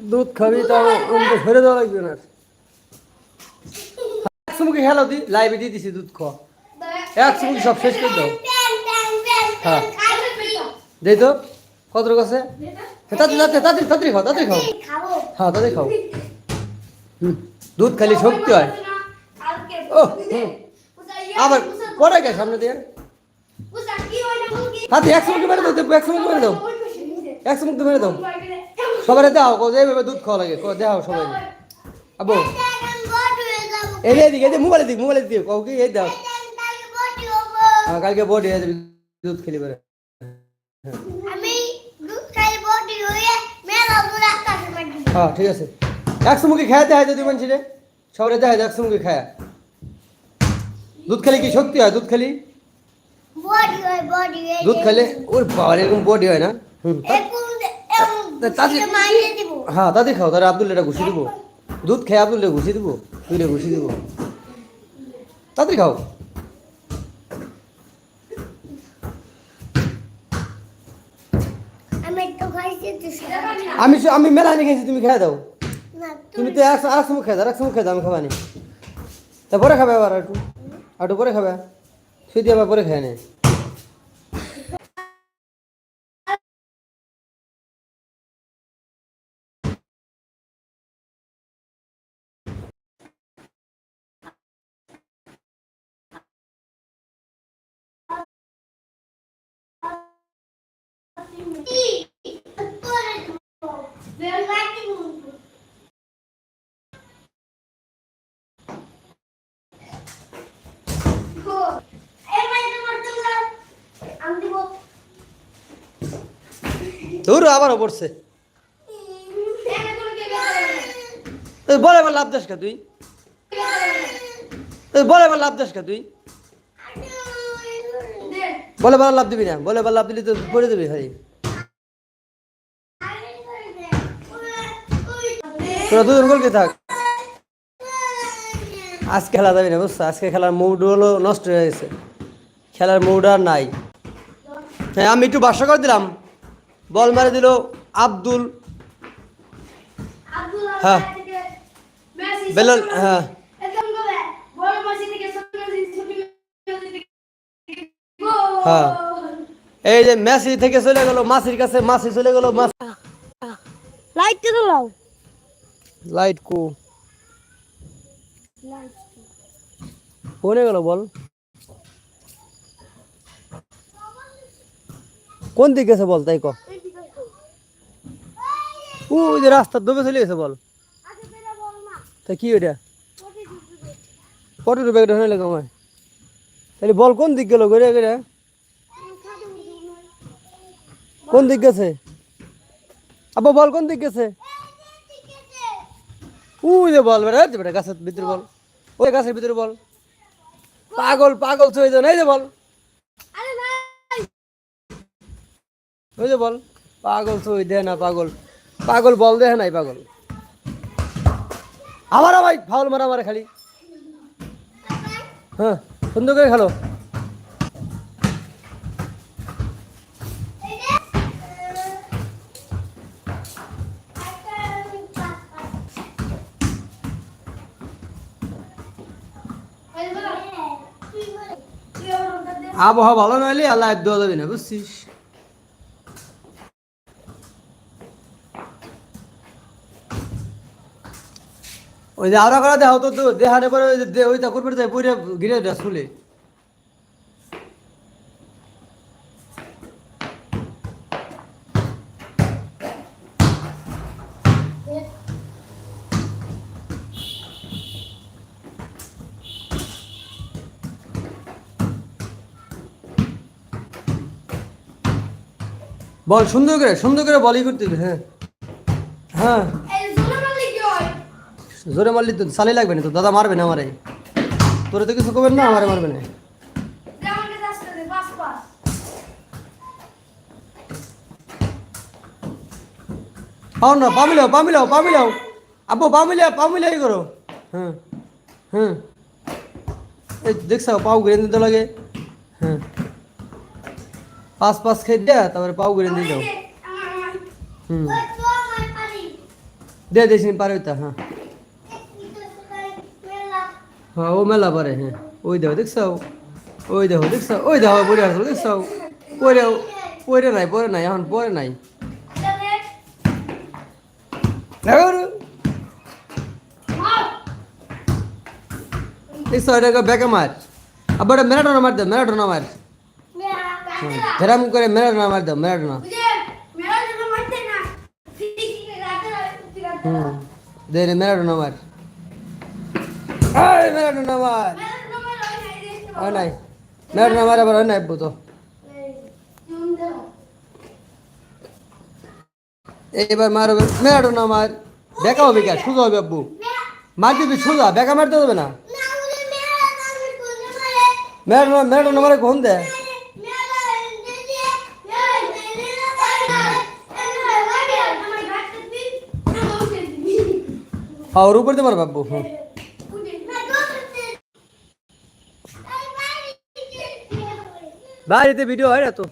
দুধ খাবি তাও উনকে ধরে দেওয়া লাগবে না। একশো মুখে খেলাও দি লাইভে দিয়ে দিছি দুধ খাওয়া একশো মুখে সব শেষ করে দাও। হ্যাঁ। দেই তো কত কাছে তাড়াতাড়ি তাড়াতাড়ি তাড়াতাড়ি খাও তাড়াতাড়ি খাও। হ্যাঁ তাড়াতাড়ি খাও। হুম দুধ খালি শক্তি হয়। ও আবার পরে গে সামনে দিয়ে। হাতে একশো মুখে মেরে দাও একশো মুখে মেরে দাও। একশো মুখে মেরে দাও। সবাই দাও কো এইভাবে দুধ খাওয়া লাগে কো দেও সবাই। আবু। এদিকে এই যে মোবাইলে দিক মোবাইলে দিক কও কি এই দাও। হ্যাঁ কালকে বডি হয়ে যাবে দুধ খেলি পারে। আমি দুধ খাই বডি হয়ে মেলা দূর আকাশে মাটি হ্যাঁ ঠিক আছে। একশো মুখে খায় দেয় যদি মানছি রে সবাই দেয় একশো মুখে খায়। দুধ খেলে কি শক্তি হয় দুধ খেলি? বডি হয় বডি হয়ে। দুধ খেলে? ওর বাবার এরকম বডি হয় না? হুম। এখন তাড়াতাড়ি মাইনে দিব। হ্যাঁ তাদের খাও তাহলে আব্দুল্লাটা ঘুষি দিব। দুধ খেয়ে আব্দুল্লা ঘুষি দিব তুই রে ঘুষি দিব। তাড়াতাড়ি খাও আমি একটু খাইছি তো আমি সু- আমি মেলা নিয়ে খেয়েছি তুমি খেয়ে দাও। না তুমি তো একশো একশো মুখ খেয়ে দাও একশো মুখ খেয়ে দাও আমি খাবানি। তা পরে খাবে আবার একটু। একটু পরে খাবে। শুই দিয়ে আবার পরে খেয়ে নে। তোর আবারও পড়ছে। বলে এবার লাভ কা তুই? বলে এবার লাভ কা তুই? বলে এবার লাভ দিবি না, বলে এবার লাভ দিলি তো পড়ে দিবি ভাই তোরা দুজন গোলকে থাক। আজকে খেলা যাবি না, বুঝছ? আজকে খেলার মুড হলো নষ্ট হয়ে গেছে। খেলার মুড আর নাই। হ্যাঁ আমি একটু বাসা করে দিলাম। বল মারে দিল আব্দুল। হ্যাঁ। বেলাল হ্যাঁ। হ্যাঁ। এই যে মেসি থেকে চলে গেল মাসির কাছে মাসি চলে গেল মাস লাইট লাও লাইট কো। কোনে গেল বল? কোন দিক গেছে বল তাই ক। ও যে রাস্তার দমে চলে গেছে, বল। তা কি ওইটা? ফটো ব্যাগটা হয়ে লাগে আমার তাহলে বল, কোন দিক গেল গড়ে গড়ে কোন দিক গেছে? আব্বা, বল, কোন দিক গেছে? ওই যে বল এই বেটা, গাছের ভিতরে বল। ওই গাছের ভিতরে বল। পাগল পাগল চলে যান এই যে বল। ওই যে বল, পাগল চই দে না, পাগল। পাগল বল দেহে নাই পাগল। আবার ভাই ফাউল মারা মারা খালি। হ্যাঁ সুন্দর করে খেলো। আবহাওয়া ভালো নইলে আল্লাহ দেওয়া যাবে না, বুঝছিস? ওই যে আরও করা দেহ তো তো দেহানে পরে ওই যে দে- ওইটা করবে যায় পরে গিরে শুলে বল, সুন্দর করে সুন্দর করে বলি করতে হ্যাঁ। হ্যাঁ। জোরে মারলি তো সালি লাগবে না তো দাদা মারবে না আমারে। তোরে তো কিছু করবেন না আমারে মারবে না। পাও না পামিলাও পামিলাও পামিলাও আব্বু পামিলা পামিলাই করো। হ্যাঁ হ্যাঁ। এই দেখছ পাও গেড়ে দিতে লাগে। হ্যাঁ। পাঁচ পাঁচ খেয়ে দেয়া তারপরে পাও গেড়ে দিয়ে দাও। হুম। দে দেশ পারে হ্যাঁ। হ্যাঁ ও মেলা পারে হ্যাঁ ওই দেখো দেখছ ওই দেখো দেখছ ওই দেখো পরে আসলো দেখছ পরে পরে নাই পরে নাই এখন পরে নাই দেখো রে। দেখছ এটা ব্যাকে মার আবার মেরাডোনা মার দাও মেরাডোনা মার ধরাম করে মেরাডোনা মার দাও মেরাডোনা হুম দে রে মেরাডোনা মার আয় মেরাডোনা মার হয় নাই? মেরাডোনা মার আবার হয় নাই তো এবার মারবে মেরাডোনা মার বেকা হবে কে? সোজা হবে আব্বু। মার দিবি সোজা, বেকা মারতে হবে না? মেরাডোনা মেরাডোনা মারে ঘুম দে। হ্যাঁ ওর উপর দিয়ে মারবে আব্বু হুম বাড়িতে ভিডিও হয় না তো?